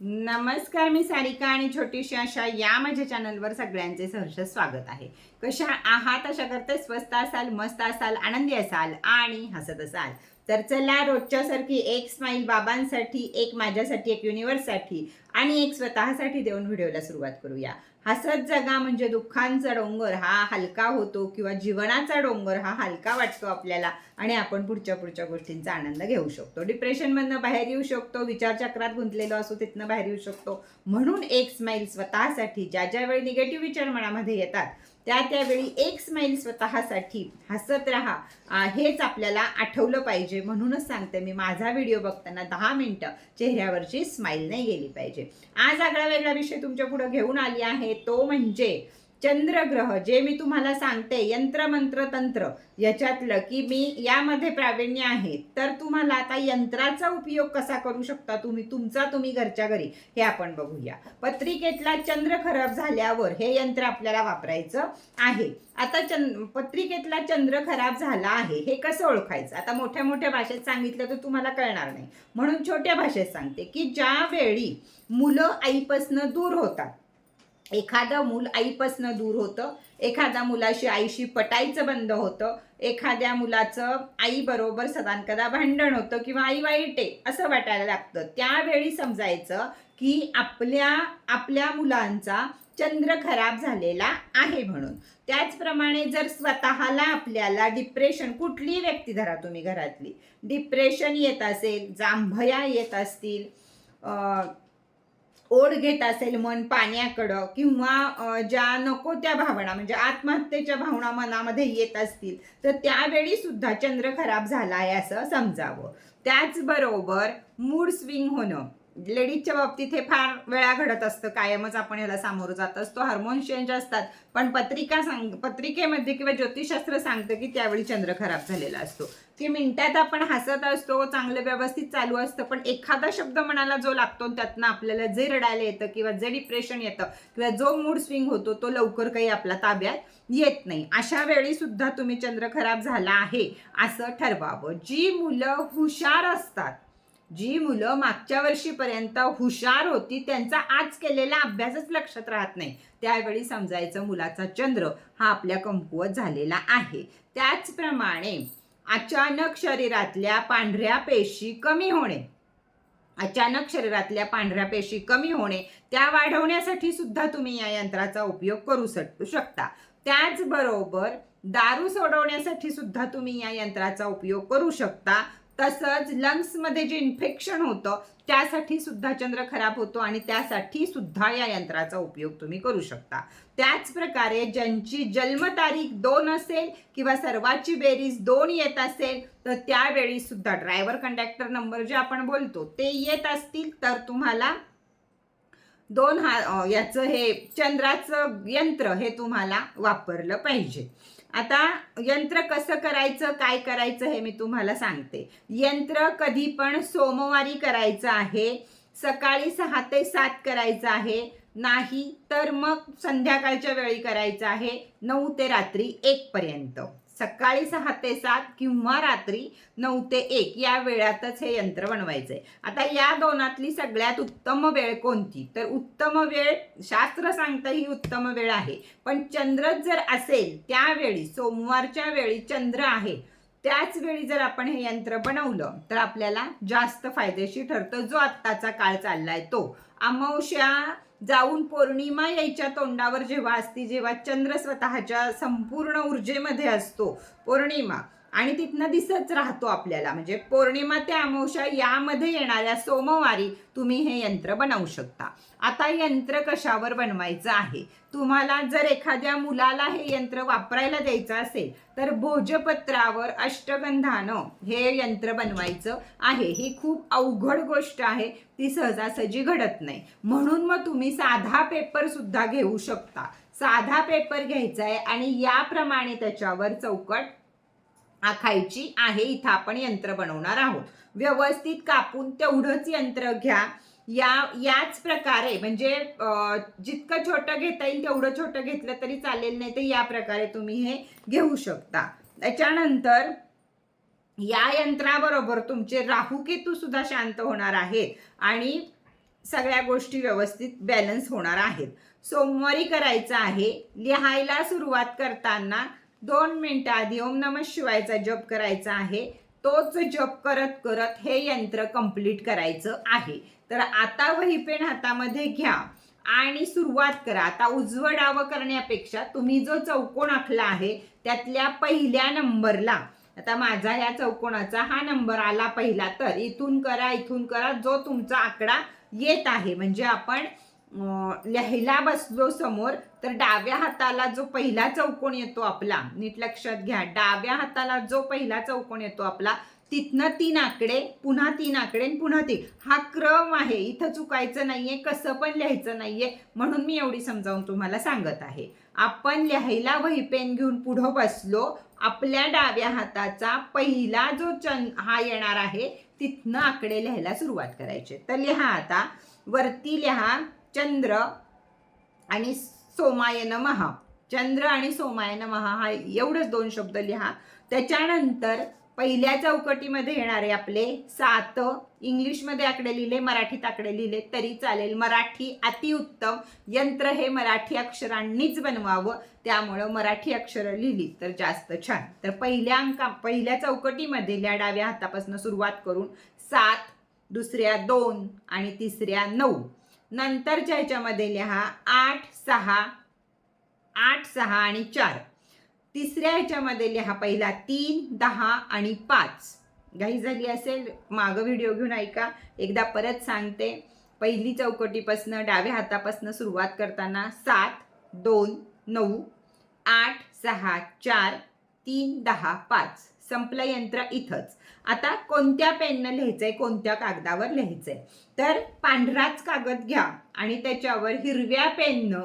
नमस्कार मी सारिका आणि छोटीशी अशा या माझ्या चॅनलवर सगळ्यांचे सहर्ष स्वागत आहे. कशा आहात अशा करते स्वस्त असाल मस्त असाल आनंदी असाल आणि हसत असाल? तर चला रोजच्यासारखी एक स्माईल बाबांसाठी एक माझ्यासाठी एक युनिवर्ससाठी आणि एक स्वतःसाठी देऊन व्हिडिओला सुरुवात करूया. हसत जगा म्हणजे दुःखांचा डोंगर. हा हलका होतो किंवा जीवनाचा डोंगर हा हलका वाटतो आपल्याला आणि आपण पुढच्या पुढच्या गोष्टींचा आनंद घेऊ शकतो. डिप्रेशनमधनं बाहेर येऊ शकतो विचारचक्रात गुंतलेलो असो तिथनं बाहेर येऊ शकतो. म्हणून एक स्माईल स्वतःसाठी ज्या ज्या वेळी निगेटिव्ह विचार मनामध्ये येतात त्या त्यावेळी एक स्माईल स्वतःसाठी हसत राहा. हेच आपल्याला आठवलं पाहिजे. म्हणूनच सांगते मी माझा व्हिडिओ बघताना दहा मिनटं चेहऱ्यावरची स्माईल नाही गेली पाहिजे. आज आगळा वेगळा विषय तुमच्यापुढे घेऊन आली आहे. तो म्हणजे चंद्रग्रह जे मी तुम्हाला सांगते यंत्र मंत्र तंत्र याच्यातलं की मी यामध्ये प्रावीण्य आहे. तर तुम्हाला आता यंत्राचा उपयोग कसा करू शकता तुम्ही? तुमचा तुम्ही घरच्या घरी. हे आपण बघूया. पत्रिकेतला चंद्र खराब झाल्यावर हे यंत्र आपल्याला वापरायचं आहे. आता चंद पत्रिकेतला चंद्र खराब झाला आहे हे कसं ओळखायचं? आता मोठ्या मोठ्या भाषेत सांगितलं तर तुम्हाला कळणार नाही. म्हणून छोट्या भाषेत सांगते की ज्यावेळी मुलं आईपासनं दूर होतात एखादं मूल आईपासनं दूर होतं एखाद्या मुलाशी आईशी पटायचं बंद होतं एखाद्या मुलाचं आईबरोबर सदानकदा भांडण होतं किंवा आई वाईट आहे असं वाटायला लागतं. त्यावेळी समजायचं की आपल्या आपल्या मुलांचा चंद्र खराब झालेला आहे म्हणून. त्याचप्रमाणे जर स्वतःला आपल्याला डिप्रेशन कुठलीही व्यक्ती धरा तुम्ही घरातली? डिप्रेशन येत असेल जांभया येत असतील ओढ घेत असेल मन पाण्याकडं किंवा ज्या नको त्या भावना म्हणजे आत्महत्येच्या भावना मनामध्ये येत असतील तर त्यावेळी सुद्धा चंद्र खराब झाला आहे असं समजावं. त्याचबरोबर मूड स्विंग होणं. लेडीजच्या बाबतीत हे फार वेळा घडत असतं. कायमच आपण याला सामोरं जात असतो. हार्मोन्स चेंज असतात. पण पत्रिका सांग पत्रिकेमध्ये किंवा ज्योतिषशास्त्र सांगतं की त्यावेळी चंद्र खराब झालेला असतो. की मिनिटात आपण हसत असतो चांगलं व्यवस्थित चालू असतं पण एखादा शब्द मनाला जो लागतो त्यातनं आपल्याला जे रडायला येतं किंवा जे डिप्रेशन येतं किंवा जो मूड स्विंग होतो तो लवकर काही आपला ताब्यात येत नाही. अशा वेळी सुद्धा तुम्ही चंद्र खराब झाला आहे असं ठरवावं. जी मुलं हुशार असतात जी मुलं मागच्या वर्षीपर्यंत हुशार होती त्यांचा आज केलेला अभ्यासच लक्षात राहत नाही. त्यावेळी समजायचं मुलाचा चंद्र हा आपल्या कमकुवत झालेला आहे. त्याचप्रमाणे अचानक शरीरातल्या पांढऱ्या पेशी कमी होणे. अचानक शरीरातल्या पांढऱ्या पेशी कमी होणे त्या वाढवण्यासाठी सुद्धा तुम्ही या यंत्राचा उपयोग करू सक- शकता. त्याचबरोबर दारू सोडवण्यासाठी सुद्धा तुम्ही या यंत्राचा उपयोग करू शकता. तसंच लंग्समध्ये जे इन्फेक्शन होतं त्यासाठी सुद्धा चंद्र खराब होतो आणि त्यासाठी सुद्धा या यंत्राचा उपयोग तुम्ही करू शकता. त्याच प्रकारे ज्यांची जन्मतारीख दोन असेल किंवा सर्वाची बेरीज दोन येत असेल तर त्यावेळी सुद्धा ड्रायव्हर कंडक्टर नंबर जे आपण बोलतो ते येत असतील तर तुम्हाला दोन हा याचं हे चंद्राचं यंत्र हे तुम्हाला वापरलं पाहिजे. आता यंत्र कसं करायचं काय करायचं हे मी तुम्हाला सांगते. यंत्र कधी पण सोमवारी करायचं आहे सकाळी सहा ते सात करायचं आहे नाही तर मग संध्याकाळच्या वेळी करायचं आहे नऊ ते रात्री एक पर्यंत. सकाळी सहा ते सात किंवा रात्री नऊ ते एक या वेळातच हे यंत्र बनवायचंय. आता या दोनातली सगळ्यात उत्तम वेळ कोणती? तर उत्तम वेळ शास्त्र सांगतं ही उत्तम वेळ आहे. पण चंद्र जर असेल त्यावेळी सोमवारच्या वेळी चंद्र आहे त्याच वेळी जर आपण हे यंत्र बनवलं तर आपल्याला जास्त फायदेशीर ठरतं. जो आत्ताचा काळ चाललाय तो. अमावश्या जाऊन पौर्णिमा यायच्या तोंडावर जेव्हा असती जेव्हा चंद्र स्वतःच्या संपूर्ण ऊर्जेमध्ये असतो पौर्णिमा. आणि तिथनं दिसत राहतो आपल्याला. म्हणजे पौर्णिमा ते अमावस्या यामध्ये येणाऱ्या सोमवारी तुम्ही हे यंत्र बनवू शकता. आता यंत्र कशावर बनवायचं आहे? तुम्हाला जर एखाद्या मुलाला हे यंत्र वापरायला द्यायचं असेल तर भोजपत्रावर अष्टगंधानं हे यंत्र बनवायचं आहे. ही खूप अवघड गोष्ट आहे. ती सहजासहजी घडत नाही. म्हणून मग तुम्ही साधा पेपर सुद्धा घेऊ शकता. साधा पेपर घ्यायचा आहे आणि याप्रमाणे त्याच्यावर चौकट आखायची आहे. इथं आपण यंत्र बनवणार आहोत. व्यवस्थित कापून तेवढंच यंत्र घ्या. या याच प्रकारे म्हणजे जितकं छोटं घेता येईल तेवढं छोटं घेतलं तरी चालेल नाही तर या प्रकारे तुम्ही हे घेऊ शकता. त्याच्यानंतर या यंत्राबरोबर तुमचे राहू सुद्धा शांत होणार आहेत आणि सगळ्या गोष्टी व्यवस्थित बॅलन्स होणार आहेत. सोमवारी करायचं आहे. लिहायला सुरुवात करताना दोन मिनटं आधी ओम नम शिवायचा जप करायचा आहे. तोच जप करत करत हे यंत्र कंप्लीट करायचं आहे. तर आता वही पेन हातामध्ये घ्या आणि सुरुवात करा. आता उजवं डावं करण्यापेक्षा तुम्ही जो चौकोन आखला आहे त्यातल्या पहिल्या नंबरला. आता माझा या चौकोनाचा हा नंबर आला पहिला तर इथून करा इथून करा जो तुमचा आकडा येत आहे. म्हणजे आपण लिहायला बसलो समोर तर डाव्या हाताला जो पहिला चौकोन येतो आपला नीट लक्षात घ्या डाव्या हाताला जो पहिला चौकोन येतो आपला तिथनं तीन आकडे पुन्हा तीन आकडे आणि पुन्हा तीन. हा क्रम आहे इथं चुकायचं नाहीये कसं पण लिहायचं नाहीये म्हणून मी एवढी समजावून तुम्हाला सांगत आहे. आपण लिहायला वही पेन घेऊन पुढं बसलो आपल्या डाव्या हाताचा पहिला जो चन हा येणार आहे तिथनं आकडे लिहायला सुरुवात करायचे. तर लिहा आता वरती लिहा चंद्र आणि सोमाय महा चंद्र आणि सोमाय महा हा एवढंच दोन शब्द लिहा. त्याच्यानंतर पहिल्या चौकटीमध्ये येणारे आपले सात इंग्लिशमध्ये आकडे लिहिले मराठीत आकडे लिहिले तरी चालेल. मराठी अतिउत्तम यंत्र हे मराठी अक्षरांनीच बनवावं. त्यामुळं मराठी अक्षरं लिहिली तर जास्त छान. तर पहिल्या अंका पहिल्या चौकटीमध्ये या डाव्या हातापासून सुरुवात करून सात दुसऱ्या दोन आणि तिसऱ्या नऊ. नंतरच्या ह्याच्यामध्ये लिहा आठ सहा आठ सहा आणि चार. तिसऱ्या ह्याच्यामध्ये लिहा पहिला तीन दहा आणि पाच. घाई झाली असेल? मागं व्हिडिओ घेऊन ऐका. एकदा परत सांगते. पहिली चौकटीपासनं डाव्या हातापासनं सुरुवात करताना सात दोन नऊ आठ सहा चार तीन दहा पाच. संपलं यंत्र इथंच. आता कोणत्या पेननं लिहायचंय कोणत्या कागदावर लिहायचंय? तर पांढराच कागद घ्या आणि त्याच्यावर हिरव्या पेननं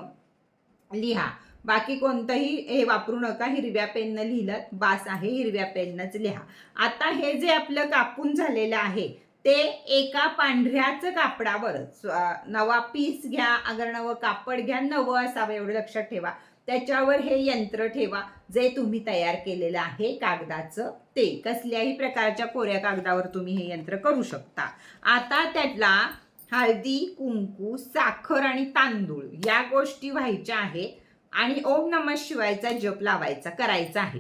लिहा. बाकी कोणतंही हे वापरू नका हिरव्या पेननं लिहिलं बास आहे हिरव्या पेननंच लिहा. आता हे जे आपलं कापून झालेलं आहे ते एका पांढऱ्याच कापडावर नवा पीस घ्या अगर नवं कापड घ्या नवं असावं एवढं लक्षात ठेवा. त्याच्यावर हे यंत्र ठेवा. जे तुम्ही तयार केलेलं आहे कागदाचं ते. कसल्याही प्रकारच्या कोऱ्या कागदावर तुम्ही हे यंत्र करू शकता. आता त्यातला हळदी कुंकू साखर आणि तांदूळ या गोष्टी व्हायच्या आहेत आणि ओम नम शिवायचा जप लावायचा करायचा आहे.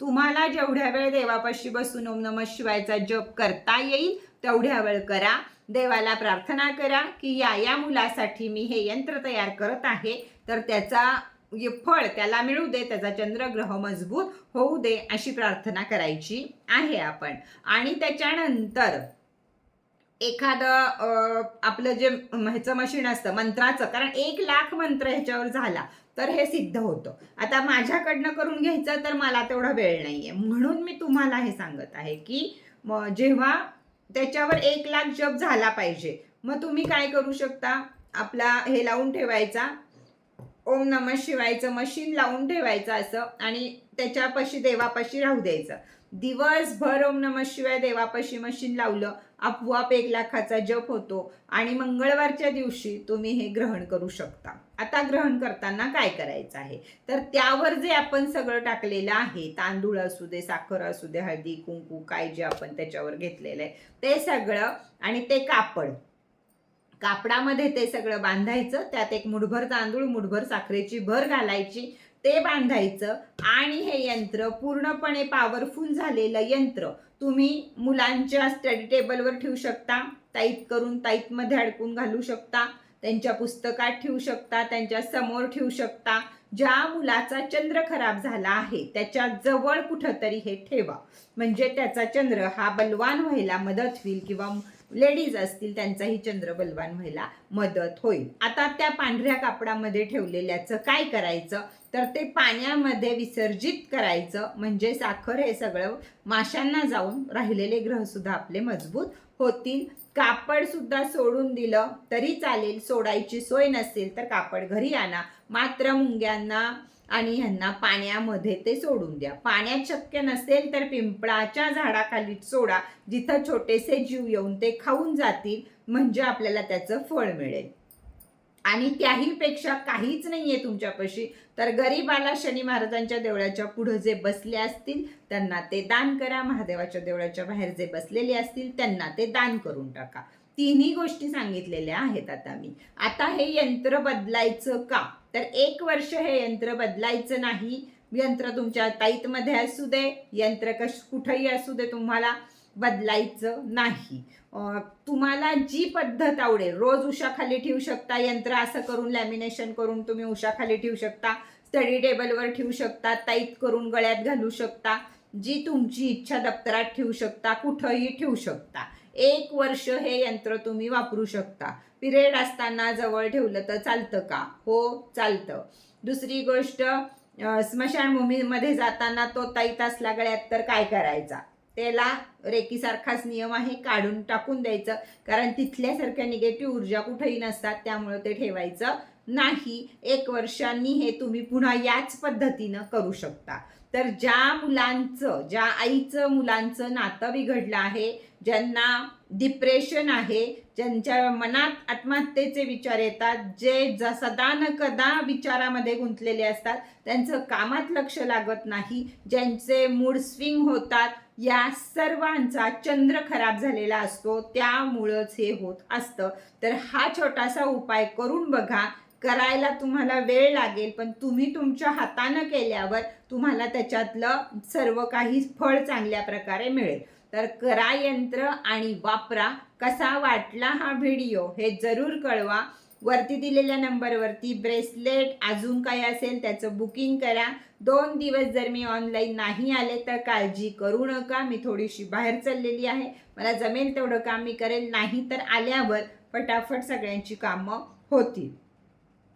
तुम्हाला जेवढ्या वेळ देवापाशी बसून ओम नम शिवायचा जप करता येईल तेवढ्या वेळ करा. देवाला प्रार्थना करा की या या मुलासाठी मी हे यंत्र तयार करत आहे. तर त्याचा म्हणजे फळ त्याला मिळू दे त्याचा चंद्रग्रह मजबूत होऊ दे अशी प्रार्थना करायची आहे आपण. आणि त्याच्यानंतर एखादं आपलं जे ह्याचं मशीन असतं मंत्राचं कारण एक लाख मंत्र ह्याच्यावर झाला तर हे सिद्ध होतं. आता माझ्याकडनं करून घ्यायचं तर मला तेवढा वेळ नाहीये. म्हणून मी तुम्हाला हे सांगत आहे की जेव्हा त्याच्यावर एक लाख जप झाला पाहिजे मग तुम्ही काय करू शकता? आपला हे लावून ठेवायचा ओम नम शिवायचं मशीन लावून ठेवायचं असं आणि त्याच्यापाशी देवापाशी राहू द्यायचं. दिवसभर ओम नम शिवाय देवापाशी मशीन लावलं आपोआप एक लाखाचा जप होतो आणि मंगळवारच्या दिवशी तुम्ही हे ग्रहण करू शकता. आता ग्रहण करताना काय करायचं आहे? तर त्यावर जे आपण सगळं टाकलेलं आहे तांदूळ असू दे साखर असू दे हळदी कुंकू काय जे आपण त्याच्यावर घेतलेलं आहे ते सगळं आणि ते कापड. कापडामध्ये ते सगळं बांधायचं त्यात एक मुठभर तांदूळ मुठभर साखरेची भर घालायची ते बांधायचं आणि हे यंत्र पूर्णपणे पॉवरफुल झालेलं यंत्र. तुम्ही मुलांच्या स्टडी टेबलवर ठेवू शकता टाईप करून टाईपमध्ये अडकून घालू शकता त्यांच्या पुस्तकात ठेवू शकता त्यांच्यासमोर ठेवू शकता. ज्या मुलाचा चंद्र खराब झाला आहे त्याच्याजवळ कुठंतरी हे ठेवा. म्हणजे त्याचा चंद्र हा बलवान व्हायला मदत होईल किंवा लेडीज असतील त्यांचाही चंद्र बलवान व्हायला मदत होईल. आता त्या पांढऱ्या कापडामध्ये ठेवलेल्याचं काय करायचं? तर ते पाण्यामध्ये विसर्जित करायचं. म्हणजे साखर हे सगळं माशांना जाऊन राहिलेले ग्रहसुद्धा आपले मजबूत होतील. कापड सुद्धा सोडून दिलं तरी चालेल. सोडायची सोय नसेल तर कापड घरी आणा. मात्र मुंग्यांना आणि ह्यांना पाण्यामध्ये ते सोडून द्या. पाण्यात शक्य नसेल तर पिंपळाच्या झाडाखाली सोडा. जिथं छोटेसे जीव येऊन ते खाऊन जातील म्हणजे आपल्याला त्याचं फळ मिळेल. आणि त्याही पेक्षा काहीच नाहीये तुमच्यापाशी. तर गरीबाला शनी महाराजांच्या देवळाच्या पुढे जे बसले असतील त्यांना ते दान करा. महादेवाच्या देवळाच्या बाहेर जे बसलेले असतील त्यांना ते दान करून टाका. तिन्ही गोष्टी सांगितलेल्या आहेत आता मी. आता हे यंत्र बदलायचं का? तर एक वर्ष हे यंत्र बदलायचं नाही. यंत्र तुमच्या ताईतमध्ये असू दे यंत्र कश कुठंही असू दे तुम्हाला बदलायचं नाही. तुम्हाला जी पद्धत आवडेल रोज उशाखाली ठेवू शकता यंत्र असं करून लॅमिनेशन करून तुम्ही उशाखाली ठेवू शकता स्टडी टेबलवर ठेवू शकता ताईत करून गळ्यात घालू शकता जी तुमची इच्छा दप्तरात ठेवू शकता कुठंही ठेवू शकता. एक वर्ष हे यंत्र तुम्ही वापरू शकता. पिरियड असताना जवळ ठेवलं तर चालतं का? हो चालतं. दुसरी गोष्ट स्मशानभूमीमध्ये जाताना तो ताईत असला गळ्यात तर काय करायचा? त्याला रेकीसारखाच नियम आहे काढून टाकून द्यायचं. कारण तिथल्यासारख्या निगेटिव्ह ऊर्जा कुठेही नसतात त्यामुळे ते ठेवायचं नाही. एक वर्षांनी हे तुम्ही पुन्हा याच पद्धतीनं करू शकता. तर ज्या मुलांचं ज्या आईचं मुलांचं नातं बिघडलं आहे ज्यांना डिप्रेशन आहे ज्यांच्या मनात आत्महत्येचे विचार येतात जे ज सदा न कदा विचारामध्ये गुंतलेले असतात त्यांचं कामात लक्ष लागत नाही ज्यांचे मूड स्विंग होतात या सर्वांचा चंद्र खराब झालेला असतो त्यामुळंच हे होत असतं. तर हा छोटासा उपाय करून बघा करायला तुम्हाला वेळ लागेल पण तुम्ही तुमच्या हातानं केल्यावर तुम्हाला त्याच्यातलं सर्व काही फळ चांगल्या प्रकारे मिळेल. तर करा यंत्र आणि वापरा. कसा वाटला हा व्हिडिओ हे जरूर कळवा. वरती दिलेल्या नंबरवरती ब्रेसलेट अजून काय असेल त्याचं बुकिंग करा. दोन दिवस जर मी ऑनलाईन नाही आले तर काळजी करू नका. मी थोडीशी बाहेर चाललेली आहे. मला जमेल तेवढं काम मी करेल. नाही तर आल्यावर फटाफट सगळ्यांची कामं होतील.